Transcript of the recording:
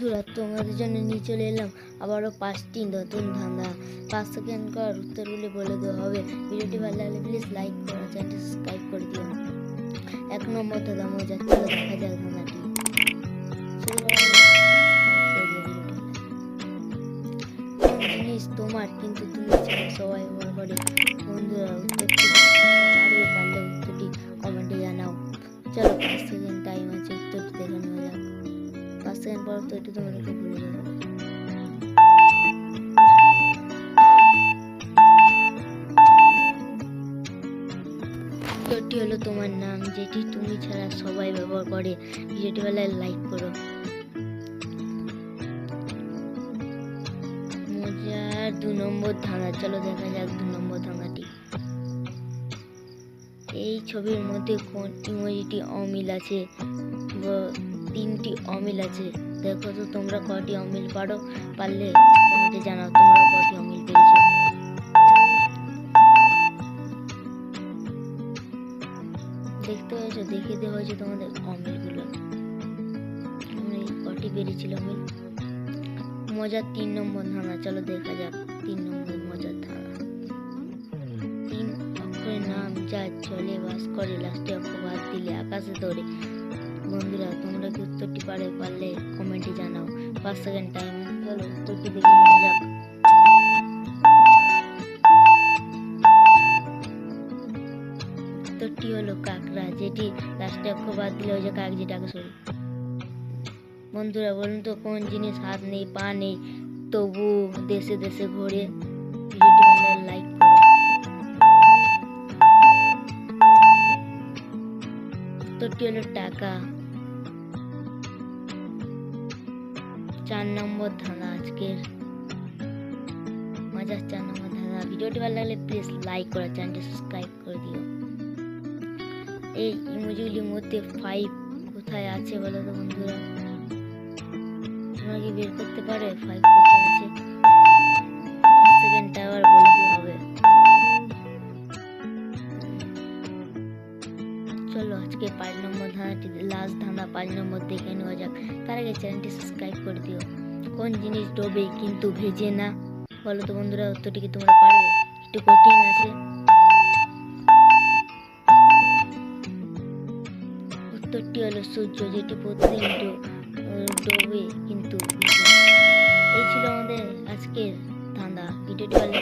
বন্ধুরা, তোমাদের জন্য নিয়ে চলে এলাম। আবারও পাঁচটি নতুন ধাঁধা পাঁচ সেকেন্ড কর, উত্তরগুলি বলে দেওয়া হবে। ভিডিওটি ভালো লাগলে প্লিজ লাইক করো, চ্যানেলটি সাবস্ক্রাইব করে দিও। এক নম্বর ধাঁধা মজা চলো দেখা যাক ধাঁধাটি জিনিস তোমার কিন্তু তুমি সবাই ব্যবহার করে তো একটু তোমাদেরকে ভুলে যাব উত্তরটি হলো তোমার নাম যেটি তুমি ছাড়া সবাই ব্যবহার করে। ভিডিওটি বেলায় লাইক করো। মজার দু নম্বর ধাঁধা চলো দেখা যাক দু নম্বর ধাঁধাটি। এই ছবির মধ্যে কোন ইমোজিটি অমিল আছে? তিনটি অমিল আছে। দেখো তো তোমরা কটি অমিল পারো? পারলে কমেন্টে জানাও তোমরা কটি অমিল পেরেছ দেখতে হয়েছে দেখিয়ে দেওয়া হয়েছে তোমাদের অমিলগুলো। কটি বেরিয়েছিল অমিল? মজার তিন নম্বর ধানা চলো দেখা যাক। তিন নম্বর মজার ধানা তিন অক্ষরের নাম যা চলে বাস করে, লাস্টে অক্ষর বাদ দিলে আকাশে দৌড়ে বন্ধুরা, তোমরা কি উত্তরটি পারে পারলে কমেন্টে জানাও। পাঁচ সেকেন্ড টাইম চলো উত্তরটি দেখে নেওয়া যাক। উত্তরটি হলো কাকড়া, যেটি লাস্টে অক্ষর বাদ দিলে ওই যে কাক যেটাকে সরি বন্ধুরা, বলুন তো, কোন জিনিস হাত নেই, পা নেই, তবু দেশে দেশে ঘোরে। ভিডিওটি লাইক করো। উত্তরটি হলো টাকা। চার নম্বর ধাঁধা আজকের। মজার চার নম্বর ধাঁধা। ভিডিওটি ভালো লাগলে প্লিজ লাইক করো চ্যানেলটি সাবস্ক্রাইব করে দিও। এই ইমোজিগুলির মধ্যে ফাইভ কোথায় আছে বলো তো বন্ধুরা? তোমরা কি বের করতে পারে? ফাইভ কোথায় আছে? সেকেন্ড আবার চলো আজকে পাঁচ নম্বর ধাঁধাটি লাস্ট ধাঁধা পাঁচ নম্বর দেখে নেওয়া যাক। তার আগে চ্যানেলটি সাবস্ক্রাইব করে দিও। কোন জিনিস ডোবে কিন্তু ভেজে না। বলো তো বন্ধুরা, উত্তরটি কি তোমরা পারবে? একটু কঠিন আছে। উত্তরটি হলো সূর্য, যেটি প্রতিদিন ডোবে কিন্তু এই ছিল আমাদের আজকের ধাঁধা। ভিডিওটি ভালো